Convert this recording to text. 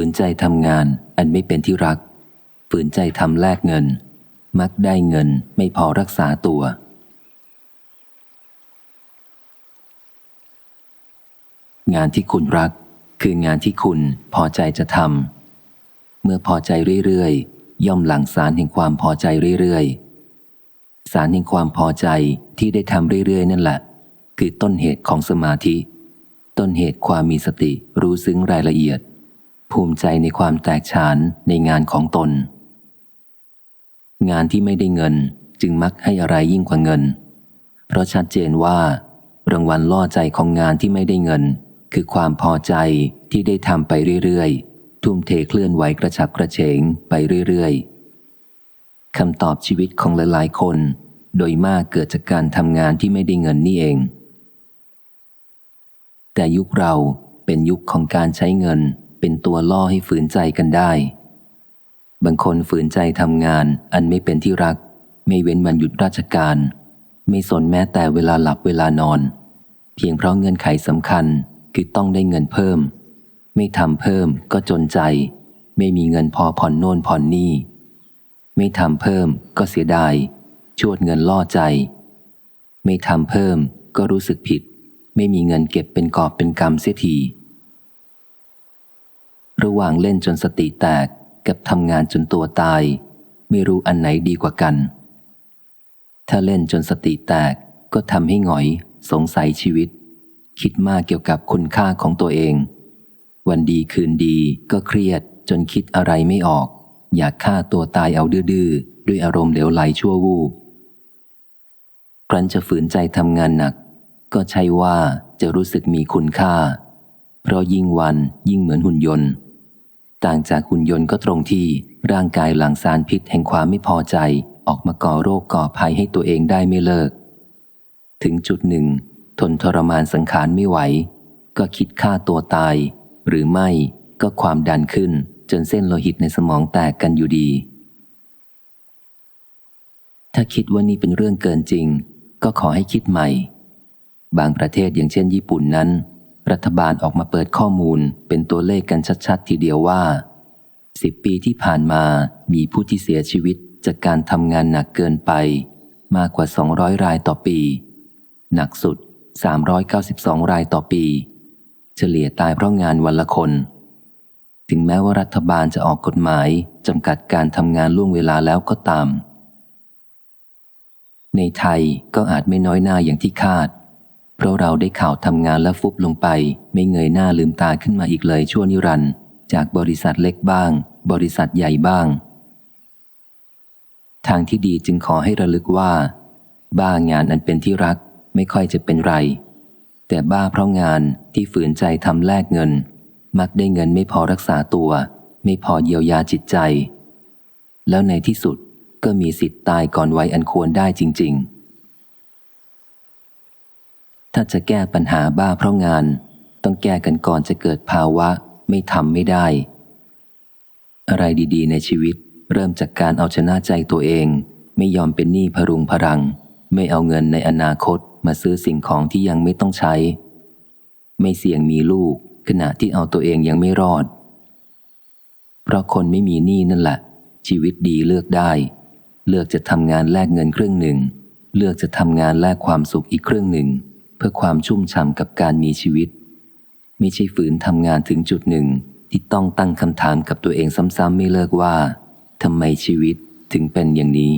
ฝืนใจทำงานอันไม่เป็นที่รัก ฝืนใจทำแลกเงิน มักได้เงินไม่พอรักษาตัว งานที่คุณรัก คืองานที่คุณพอใจจะทำเมื่อพอใจเรื่อยๆ ย่อมหลั่งสารแห่งความพอใจเรื่อยๆ สารแห่งความพอใจที่ได้ทำเรื่อยๆ นั่นแหละ คือต้นเหตุของสมาธิ ต้นเหตุความมีสติรู้ซึ้งรายละเอียด ภูมิใจในความแตกฉานในงานของตน งานที่ไม่ได้เงินจึงมักให้อะไรยิ่งกว่าเงิน เพราะชัดเจนว่า รางวัลล่อใจของงานที่ไม่ได้เงิน คือความพอใจที่ได้ทำไปเรื่อยๆ ทุ่มเทเคลื่อนไหวกระฉับกระเฉงไปเรื่อยๆคำตอบชีวิตของหลายๆคน โดยมากเกิดจากการทำงานที่ไม่ได้เงินนี่เอง แต่ยุคเราเป็นยุคของการใช้เงิน เป็นตัวล่อให้ฝืนใจกันได้ บางคนฝืนใจทำงานอันไม่เป็นที่รัก ไม่เว้นวันหยุดราชการ ไม่สนแม้แต่เวลาหลับเวลานอน เพียงเพราะเงื่อนไขสำคัญคือต้องได้เงินเพิ่ม ไม่ทำเพิ่มก็จนใจ ไม่มีเงินพอผ่อนโน่นผ่อนนี่ ไม่ทำเพิ่มก็เสียดายชวดเงินล่อใจ ไม่ทำเพิ่มก็รู้สึกผิด ไม่มีเงินเก็บเป็นกอบเป็นกำเสียที ระหว่างเล่นจนสติแตกกับทำงานจนตัวตาย ไม่รู้อันไหนดีกว่ากัน ถ้าเล่นจนสติแตกก็ทำให้หงอย สงสัยชีวิต คิดมากเกี่ยวกับคุณค่าของตัวเอง วันดีคืนดีก็เครียดจนคิดอะไรไม่ออก อยากฆ่าตัวตายเอาดื้อด้วยอารมณ์เหลวไหลชั่ววูบครั้นจะฝืนใจทำงานหนัก ก็ใช่ว่าจะรู้สึกมีคุณค่า เพราะยิ่งวันยิ่งเหมือนหุ่นยนต์ ต่างจากหุ่นยนต์ก็ตรงที่ร่างกายหลั่งสารพิษแห่งความไม่พอใจ ออกมาก่อโรคก่อภัยให้ตัวเองได้ไม่เลิก ถึงจุดหนึ่ง ทนทรมานสังขารไม่ไหว ก็คิดฆ่าตัวตาย หรือไม่ก็ความดันขึ้นจนเส้นโลหิตในสมองแตกกันอยู่ดี ถ้าคิดว่านี่เป็นเรื่องเกินจริง ก็ขอให้คิดใหม่ บางประเทศอย่างเช่นญี่ปุ่นนั้น รัฐบาลออกมาเปิดข้อมูลเป็นตัวเลขกันชัดๆ ทีเดียวว่าสิบปีที่ผ่านมามีผู้ที่เสียชีวิตจากการทำงานหนักเกินไป มากกว่า 200 รายต่อปี หนักสุด 392 รายต่อปี เฉลี่ยตายเพราะงานวันละคน ถึงแม้ว่ารัฐบาลจะออกกฎหมายจำกัดการทำงานล่วงเวลาแล้วก็ตาม ในไทยก็อาจไม่น้อยหน้าอย่างที่คาด เพราะเราได้ข่าวทำงานแล้วฟุบลงไป ไม่เงยหน้าลืมตาขึ้นมาอีกเลยชั่วนิรันดร์จากบริษัทเล็กบ้าง บริษัทใหญ่บ้าง ทางที่ดีจึงขอให้ระลึกว่า บ้างานอันเป็นที่รักไม่ค่อยจะเป็นไร แต่บ้าเพราะงานที่ฝืนใจทำแลกเงิน มักได้เงินไม่พอรักษาตัว ไม่พอเยียวยาจิตใจ แล้วในที่สุดก็มีสิทธิ์ตายก่อนไว้อันควรได้จริง ๆ ถ้าจะแก้ปัญหาบ้าเพราะงาน ต้องแก้กันก่อนจะเกิดภาวะ ไม่ทำไม่ได้ อะไรดีๆ ในชีวิต เริ่มจากการเอาชนะใจตัวเอง ไม่ยอมเป็นหนี้พรุงพรัง ไม่เอาเงินในอนาคตมาซื้อสิ่งของที่ยังไม่ต้องใช้ ไม่เสี่ยงมีลูก ขณะที่เอาตัวเองยังไม่รอด เพราะคนไม่มีหนี้นั่นแหละ ชีวิตดีเลือกได้ เลือกจะทำงานแลกเงินครึ่งหนึ่ง เลือกจะทำงานแลกความสุขอีกครึ่งหนึ่ง เพื่อความชุ่มฉ่ำกับการมีชีวิต ไม่ใช่ฝืนทำงานถึงจุดหนึ่ง ที่ต้องตั้งคำถามกับตัวเองซ้ำๆไม่เลิกว่าทำไมชีวิตถึงเป็นอย่างนี้